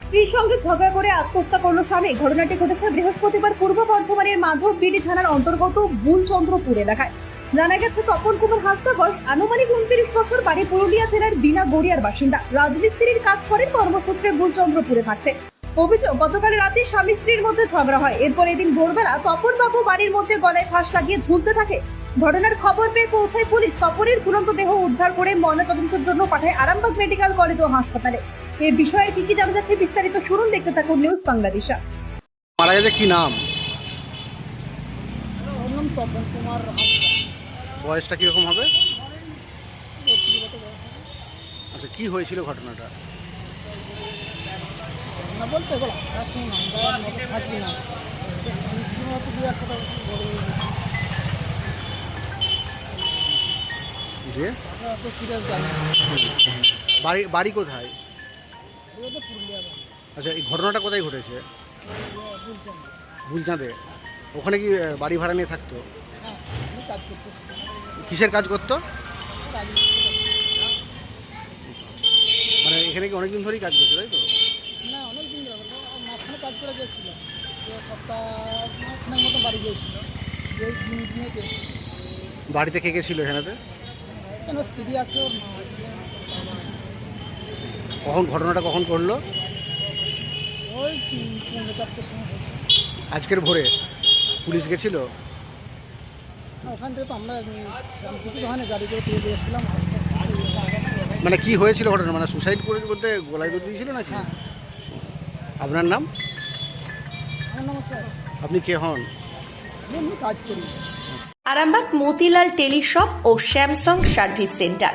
স্ত্রীর সঙ্গে ঝগড়া করে আত্মহত্যা স্বামী। ঘটনাটি ঘটেছে বৃহস্পতিবার পূর্ব বর্ধমানের মাধববিড়ি থানার অন্তর্গত বুলচন্দ্রপুর এলাকায় জানা গেছে, তপন কুমার আনুমানিক উনত্রিশ বছর, বাড়ি পুরুলিয়া জেলার বিনা গড়িয়ার বাসিন্দা। রাজমিস্ত্রির কাজ করেন কর্মসূত্রে বুলচন্দ্রপুরে অভিযোগ, গতকাল রাতে স্বামী স্ত্রীর মধ্যে ঝগড়া হয়। এরপর এদিন ভোরবেলা তপন বাবু বাড়ির মধ্যে গলায় ফাঁস লাগিয়ে ঝুলতে থাকে। ঘটনার খবর পেয়ে পৌঁছায় পুলিশ। তপনের ঝুলন্ত দেহ উদ্ধার করে ময়নাতদন্তের জন্য পাঠায় আরামবাগ মেডিকেল কলেজ ও হাসপাতালে। এই বিষয়ে কি কি জানা যাচ্ছে বিস্তারিত শুনুন দেখতে থাকুন নিউজ বাংলাদেশা। মারা গেছে কি নাম? তপন কুমার বয়সটা কীরকম হবে। আচ্ছা কি হয়েছিল ঘটনাটা? না বলতে বলো থাকি না। বাড়ি বাড়ি কোথায়? পুরুলিয়া আচ্ছা এই ঘটনাটা কোথায় ঘটেছে? বুলচাঁদে ওখানে কি বাড়ি ভাড়া নিয়ে থাকতো? কিসের কাজ করতো? মানে এখানে কি অনেকদিন ধরেই কাজ করছে তাই তো? না অনেক দিন মাঝখানে কাজ করে সপ্তাহ মতো বাড়ি গিয়েছিল। বাড়িতে কে কে ছিল এখানেতে? কেন স্ত্রী আছে ওর মা কখন ঘটনাটা কখন করল? ওই চারটের আজকের ভোরে পুলিশ গেছিল? না, ওখান থেকে তো আমরা আমি কিছু ওখানে গাড়ি করে তুলে দিয়েছিলাম আস্তে আস্তে মানে কি হয়েছিল ঘটনা? মানে সুসাইড করে বলতে গলায় দড়ি দিয়েছিল নাকি? হ্যাঁ। আপনার নাম? আমার নাম হচ্ছে আপনি কে হন? কাজ করি। আরামবাগ মতিলাল টেলিশপ ও স্যামসাং সার্ভিস সেন্টার।